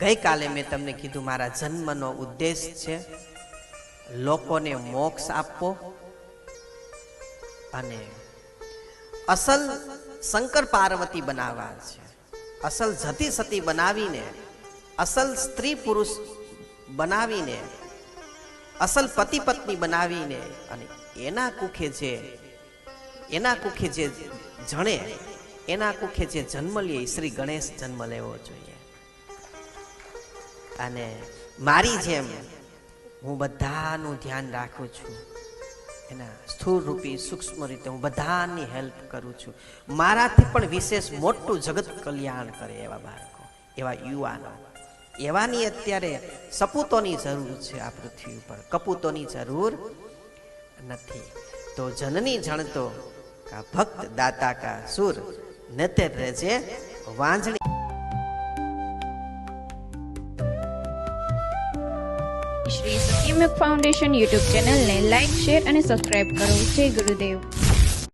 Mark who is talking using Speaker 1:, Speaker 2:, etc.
Speaker 1: ગઈકાલે મેં તમને કીધું, મારા જન્મનો ઉદ્દેશ છે લોકોને મોક્ષ આપવો અને અસલ શંકર પાર્વતી બનાવવા છે. અસલ જતી સતી બનાવીને, અસલ સ્ત્રી પુરુષ બનાવીને, અસલ પતિ પત્ની બનાવીને અને એના કુખે જે, એના કુખે જે જણે, એના કુખે જે જન્મ લે શ્રી ગણેશ જન્મ લેવો જોઈએ. અને મારી જેમ હું બધાનું ધ્યાન રાખું છું. એના સ્થૂળ રૂપી સૂક્ષ્મ રીતે હું બધાની હેલ્પ કરું છું. મારાથી પણ વિશેષ મોટું જગત કલ્યાણ કરે એવા બાળકો, એવા યુવાનો. એવાની અત્યારે સપૂતોની જરૂર છે આ પૃથ્વી ઉપર. કપૂતોની જરૂર નથી. તો જનની જણતો ભક્ત દાતા કા સુર નતે રહેજે વાંજણી
Speaker 2: શ્રી સત્યમુખ ફાઉન્ડેશન યુટ્યુબ ચેનલને લાઇક શેર અને સબસ્ક્રાઇબ કરો. જય ગુરુદેવ.